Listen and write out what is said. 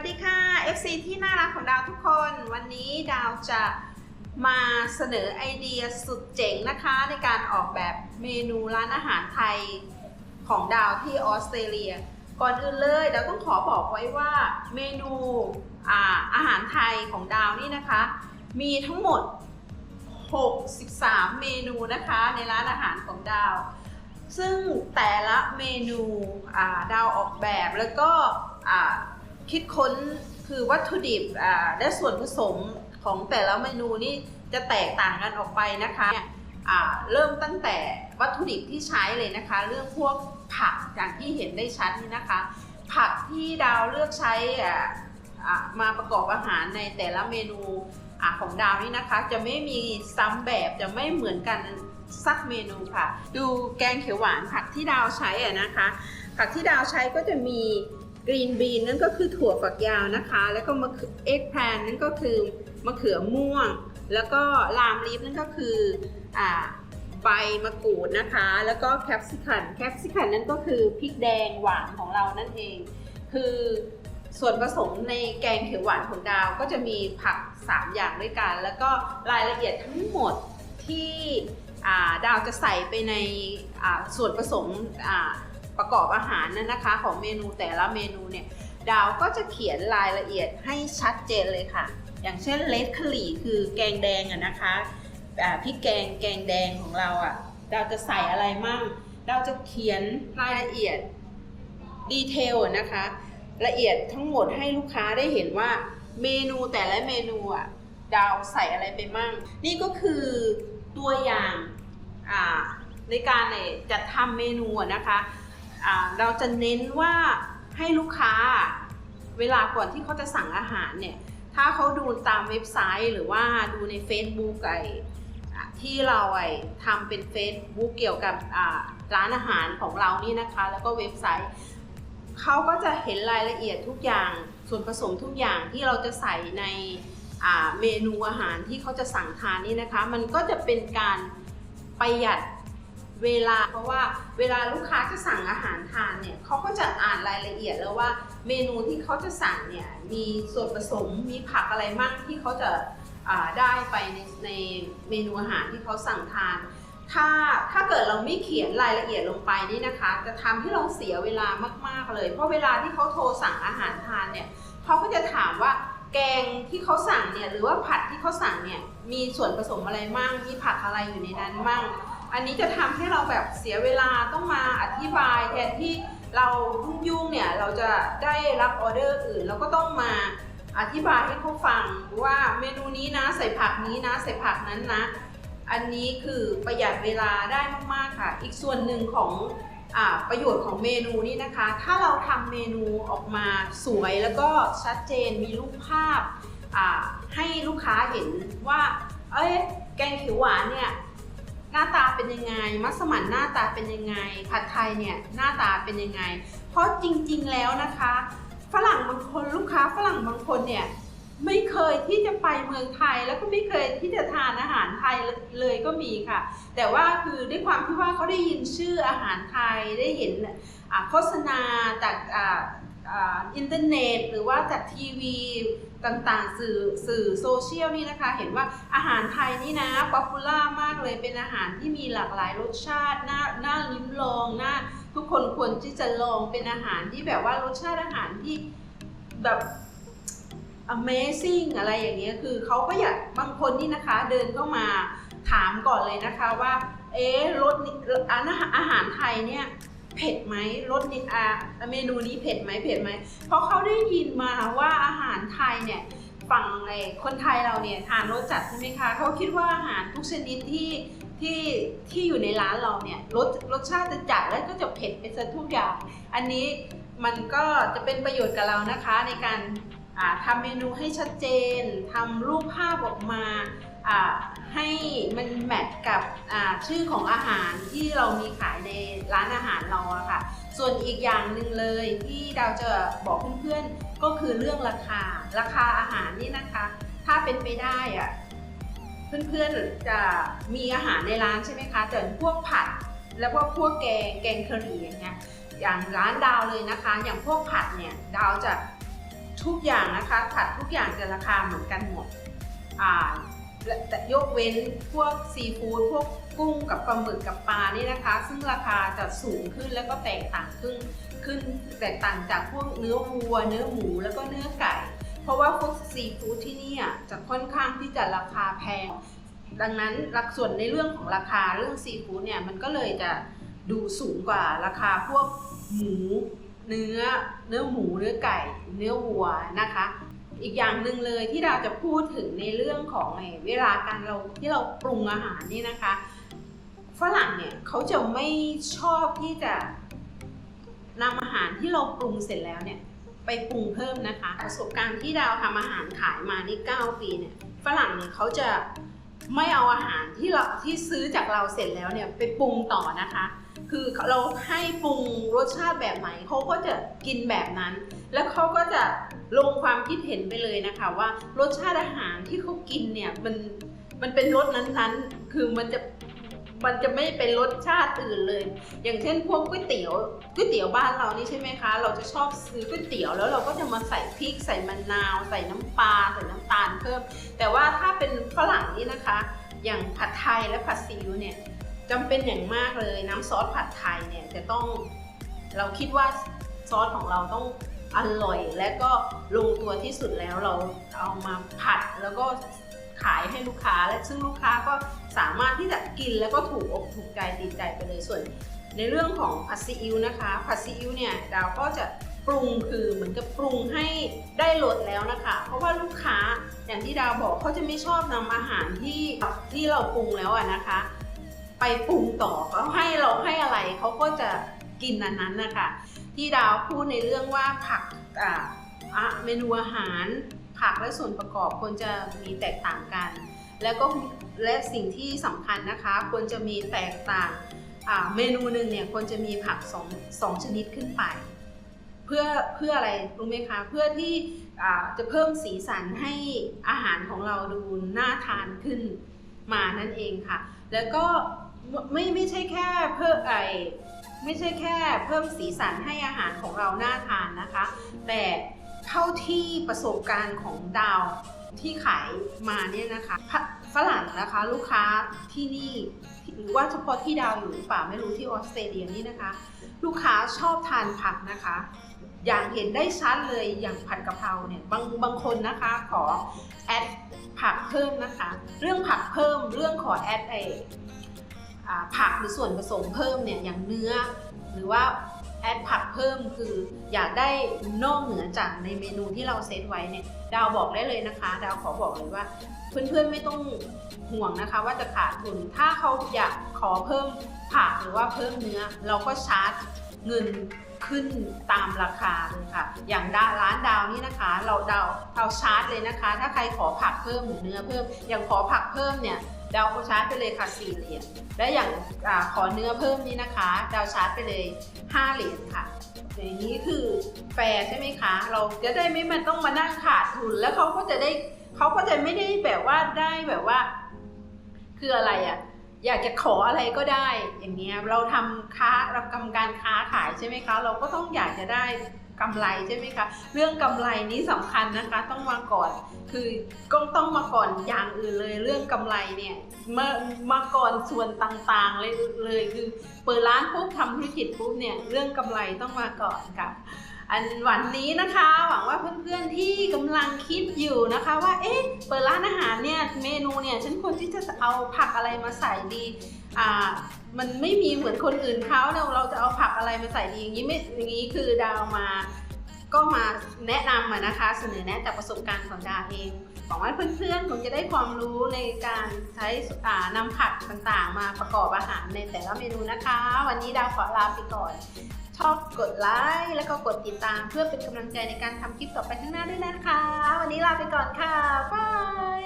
วัสดีค่ะ FC ที่น่ารักของดาวทุกคน วันนี้ดาวจะมาเสนอไอเดียสุดเจ๋งนะคะ ในการออกแบบเมนูร้านอาหารไทยของดาวที่ออสเตรเลีย ก่อนอื่นเลยดาวต้องขอบอกไว้ว่าเมนูอาอาหารไทยของดาวนี่นะคะ มีทั้งหมด 63 เมนูนะคะในร้านอาหารของดาว ซึ่งแต่ละเมนูดาวออกแบบแล้วก็ คิดค้นคือวัตถุดิบอ่าและส่วนผสมของแต่ละเมนูนี่จะแตกต่างกันออกไปนะคะเนี่ยอ่าเริ่มตั้งแต่วัตถุดิบที่ใช้เลยนะคะ เรื่องพวกผักอย่างที่เห็นได้ชัดนี่นะคะ ผักที่ดาวเลือกใช้อ่าอ่ามาประกอบอาหารในแต่ละเมนูอ่าของดาวนี่นะคะ จะไม่มีซ้ำแบบจะไม่เหมือนกันสักเมนูค่ะ ดูแกงเขียวหวานผักที่ดาวใช้อะนะคะ ผักที่ดาวใช้ก็จะมี กรีนบีนนั่นก็คือถั่วฝักยาวนะคะ แล้วก็มะเขือเอ็กแพลนนั่นก็คือมะเขือม่วง แล้วก็ลามลีฟนั่นก็คืออ่าใบมะกรูดนะคะ แล้วก็แคปซิคันแคปซิคันนั่นก็คือพริกแดงหวานของเรานั่นเอง คือส่วนผสมในแกงเขียวหวานของดาวก็จะมีผัก 3 อย่างด้วยกัน แล้วก็รายละเอียดทั้งหมดที่ดาวจะใส่ไปในส่วนผสม ประกอบอาหารนั่นนะคะ ของเมนูแต่ละเมนูเนี่ยดาวก็จะเขียนรายละเอียดให้ชัดเจนเลยค่ะ อย่างเช่นเลดคลีคือแกงแดงอะนะคะพริกแกงแกงแดงของเราอะดาวจะใส่อะไรมั่งดาวจะเขียนรายละเอียดดีเทลนะคะละเอียดทั้งหมดให้ลูกค้าได้เห็นว่าเมนูแต่ละเมนูอะดาวใส่อะไรไปมั่ง นี่ก็คือตัวอย่างในการจัดทำเมนูนะคะ เราจะเน้นว่าให้ลูกค้าเวลาก่อนที่เขาจะสั่งอาหารเนี่ย ถ้าเขาดูตามเว็บไซต์ หรือว่าดูใน Facebook ไอที่เราไอทำเป็น Facebook เกี่ยวกับร้านอาหารของเรานี่นะคะ แล้วก็เว็บไซต์ เขาก็จะเห็นรายละเอียดทุกอย่างส่วนผสมทุกอย่างที่เราจะใส่ในเมนูอาหารที่เขาจะสั่งทานนี่นะคะ มันก็จะเป็นการประหยัด เวลาเพราะว่าเวลาลูกค้าจะสั่งอาหารทานเนี่ยเขาก็จะอ่านรายละเอียดแล้วว่าเมนูที่เขาจะสั่งเนี่ยมีส่วนผสมมีผักอะไรบ้างที่เขาจะาได้ไปในในเมนูอาหารที่เขาสั่งทาน ถ้าถ้าเกิดเราไม่เขียนรายละเอียดลงไปนี่นะคะ จะทำให้เราเสียเวลามากๆเลย เพราะเวลาที่เขาโทรสั่งอาหารทานเนี่ยเขาก็จะถามว่าแกงที่เขาสั่งเนี่ยหรือว่าผัดที่เขาสั่งเนี่ยมีส่วนผสมอะไรมั่งมีผักอะไรอยู่ในนั้นมั่ง อันนี้จะทำให้เราแบบเสียเวลาต้องมาอธิบายแทนที่เรายุ่งเนี่ยเราจะได้รับออเดอร์อื่นเราก็ต้องมาอธิบายให้เขาฟังว่าเมนูนี้นะใส่ผักนี้นะ ใส่ผักนั้นนะ อันนี้คือประหยัดเวลาได้มากๆค่ะ อีกส่วนหนึ่งของอประโยชน์ของเมนูนี้นะคะ ถ้าเราทำเมนูออกมาสวยแล้วก็ชัดเจนมีรูปภาพให้ลูกค้าเห็นว่า เอ้ยแกงเขียวหวานเนี่ย หน้าตาเป็นยังไง มัสมั่นหน้าตาเป็นยังไง ผัดไทยเนี่ยหน้าตาเป็นยังไง เพราะจริงๆแล้วนะคะ ฝรั่งบางคนลูกค้าฝรั่งบางคนเนี่ยไม่เคยที่จะไปเมืองไทยแล้วก็ไม่เคยที่จะทานอาหารไทยเลยก็มีค่ะ แต่ว่าคือด้วยความที่ว่าเขาได้ยินชื่ออาหารไทยได้เห็นโฆษณาจากอออินเทอร์เน็ต หรือว่าจากทีวี ต่างๆ สื่อสื่อโซเชียลนี่นะคะ เห็นว่าอาหารไทยนี่นะป๊อปปูล่ามากเลยเป็นอาหารที่มีหลากหลายรสชาติน่าน่าลิ้มลองน่าทุกคนควรที่จะลองเป็นอาหารที่แบบว่ารสชาติอาหารที่แบบ Amazing อะไรอย่างเงี้ยคือเขาก็อยากบางคนนี่นะคะ เดินเข้ามาถามก่อนเลยนะคะว่า เอ๊ะรสอาหารไทยเนี่ย เผ็ดไหมรสนี้อ่าเมนูนี้เผ็ดไหมเผ็ดไหมเพราะเขาได้ยินมาว่าอาหารไทยเนี่ยฝั่งไอ้คนไทยเราเนี่ยทานรสจัดใช่ไหมคะเขาคิดว่าอาหารทุกชนิดที่ที่ที่อยู่ในร้านเราเนี่ยรสรสชาติจะจัดแล้วก็จะเผ็ดไปซะทุกอย่าง อันนี้มันก็จะเป็นประโยชน์กับเรานะคะในการอ่าทำเมนูให้ชัดเจนทำรูปภาพออกมา ให้มันแมทกับชื่อของอาหารที่เรามีขายในร้านอาหารเราอะค่ะ ส่วนอีกอย่างหนึ่งเลยที่ดาวจะบอกเพื่อนๆก็คือเรื่องราคา ราคาอาหารนี่นะคะ ถ้าเป็นไปได้อะเพื่อนๆจะมีอาหารในร้านใช่ไหมคะแต่พวกผัดแล้วก็พวกแกงแกงกะหรี่อย่างเงี้ยอย่างร้านดาวเลยนะคะ อย่างพวกผัดเนี่ยดาวจะทุกอย่างนะคะผัดทุกอย่างจะราคาเหมือนกันหมดอ่า แต่ยกเว้นพวกซีฟู้ดพวกกุ้งกับปลาหมึกกับปลานี่นะคะ ซึ่งราคาจะสูงขึ้นแล้วก็แตกต่างขึ้นขึ้นแตกต่างจากพวกเนื้อวัว เนื้อหมูแล้วก็เนื้อไก่ เพราะว่าพวกซีฟู้ดที่นี่อะจะค่อนข้างที่จะราคาแพง ดังนั้นหลักส่วนในเรื่องของราคาเรื่องซีฟู้ดเนี่ยมันก็เลยจะดูสูงกว่าราคาพวกหมูเนื้อเนื้อหมูเนื้อไก่ เนื้อวัวนะคะ อีกอย่างหนึ่งเลยที่เราจะพูดถึงในเรื่องของเวลาการเราที่เราปรุงอาหารนี่นะคะฝรั่งเนี่ยเขาจะไม่ชอบที่จะนำอาหารที่เราปรุงเสร็จแล้วเนี่ยไปปรุงเพิ่มนะคะ ประสบการณ์ที่ดาวทำอาหารขายมานี่9ปีเนี่ยฝรั่งเนี่ยเขาจะไม่เอาอาหารที่เราที่ซื้อจากเราเสร็จแล้วเนี่ยไปปรุงต่อนะคะ คือเราให้ปรุงรสชาติแบบไหนเขาก็จะกินแบบนั้น แล้วเขาก็จะลงความคิดเห็นไปเลยนะคะ ว่ารสชาติอาหารที่เขากินเนี่ยมันมันเป็นรสนั้นๆ คือมันจะมันจะไม่เป็นรสชาติอื่นเลย อย่างเช่นพวกก๋วยเตี๋ยวก๋วยเตี๋ยวบ้านเรานี่ใช่ไหมคะ เราจะชอบซื้อก๋วยเตี๋ยวแล้วเราก็จะมาใส่พริกใส่มะนาว ใส่น้ำปลาใส่น้ำตาลเพิ่ม แต่ว่าถ้าเป็นฝรั่งนี่นะคะ อย่างผัดไทยและผัดซีอิ๊วเนี่ย จำเป็นอย่างมากเลยน้ำซอสผัดไทยเนี่ยจะต้องเราคิดว่าซอสของเราต้องอร่อยและก็ลงตัวที่สุดแล้วเราเอามาผัดแล้วก็ขายให้ลูกค้าและซึ่งลูกค้าก็สามารถที่จะกินแล้วก็ถูกอกถูกใจติดใจไปเลยส่วน ในเรื่องของผัดซีอิ๊วนะคะผัดซีอิ๊วเนี่ยดาวก็จะปรุงคือเหมือนกับปรุงให้ได้รสแล้วนะคะ เพราะว่าลูกค้าอย่างที่ดาวบอกเขาจะไม่ชอบนำอาหารที่ที่เราปรุงแล้วอะนะคะ ไปปรุงต่อเขาให้เราให้อะไรเขาก็จะกินอันนั้นนะคะที่ดาวพูดในเรื่องว่าผักอะเมนูอาหาร ผักและส่วนประกอบควรจะมีแตกต่างกัน แล้วก็และสิ่งที่สำคัญนะคะ ควรจะมีแตกต่างเมนูหนึ่งเนี่ยควรจะมีผักสองสองชนิดขึ้นไป เพื่อเพื่ออะไรรู้ไหมคะเพื่อที่จะเพิ่มสีสันให้อาหารของเราดูน่าทานขึ้นมานั่นเองค่ะ แล้วก็ ไม่ไม่ใช่แค่เพิ่มไอไม่ใช่แค่เพิ่มสีสันให้อาหารของเราน่าทานนะคะ แต่เท่าที่ประสบการณ์ของดาวที่ขายมาเนี่ยนะคะฝรั่งนะคะลูกค้าที่นี่หรือว่าเฉพาะที่ดาวอยู่หรือเปล่าไม่รู้ที่ออสเตรเลียนี่นะคะ ลูกค้าชอบทานผักนะคะ อย่างเห็นได้ชัดเลยอย่างผัดกะเพราเนี่ยบางบางคนนะคะขอแอดผักเพิ่มนะคะ เรื่องผักเพิ่มเรื่องขอแอดไอ่ ผักหรือส่วนผสมเพิ่มเนี่ยอย่างเนื้อ หรือว่าแอดผักเพิ่มคืออยากได้นอกเหนือจากในเมนูที่เราเซตไว้เนี่ยดาวบอกได้เลยนะคะ ดาวขอบอกเลยว่า เพื่อนๆไม่ต้องห่วงนะคะ ว่าจะขาดทุนถ้าเขาอยากขอเพิ่มผักหรือว่าเพิ่มเนื้อ เราก็ชาร์จเงินขึ้นตามราคาเลยค่ะ อย่างาร้านดาวนี่นะคะ เราดาวเราชาร์จเลยนะคะ ถ้าใครขอผักเพิ่มหรือเนื้อเพิ่มอย่างขอผักเพิ่มเนี่ย ดาวชาร์จไปเลยค่ะ4เหรียญและอย่างอขอเนื้อเพิ่มนี้นะคะ ดาวชาร์จไปเลย 5 เหรียญค่ะอย่างนี้คือแฟร์ใช่ไหมคะ เราจะได้ไม่มันต้องมานั่งขาดทุนแล้วเขาก็จะได้เขาก็จะไม่ได้แบบว่าได้แบบว่า คืออะไรอะ่ะ อยากจะขออะไรก็ได้อย่างเงี้ยเราทำค้าเราทำการค้าขายใช่ไหมคะ เราก็ต้องอยากจะได้กำไรใช่ไหมคะ เรื่องกำไรนี้สำคัญนะคะ ต้องมาก่อน คือก็ต้องมาก่อนอย่างอื่นเลย เรื่องกำไรเนี่ยมามาก่อนส่วนต่างๆเลยเลยคือเปิดร้านปุ๊บทำธุรกิจปุ๊บเนี่ยเรื่องกำไรต้องมาก่อนค่ะ อันวันนี้นะคะ หวังว่าเพื่อนๆที่กำลังคิดอยู่นะคะ ว่าเอ๊ะเปิดร้านอาหารเนี่ยเมนูเนี่ยฉันควรที่จะเอาผักอะไรมาใส่ดีอ่ามันไม่มีเหมือนคนอื่นเขาเนี่ยเราจะเอาผักอะไรมาใส่ดีอย่างนี้ไม่อย่างนี้คือดาวมาก็มาแนะนำมานะคะเสนอแนะจากประสบการณ์ของดาเองหวังว่าเพื่อนๆคงจะได้ความรู้ในการใช้นำผักต่างๆ มาประกอบอาหารในแต่ละเมนูนะคะ วันนี้ดาวขอลาไปก่อน ชอบกดไลค์แล้วก็กดติดตามเพื่อเป็นกำลังใจในการทำคลิปต่อไปข้างหน้าด้วยนะคะ วันนี้ลาไปก่อนค่ะบาย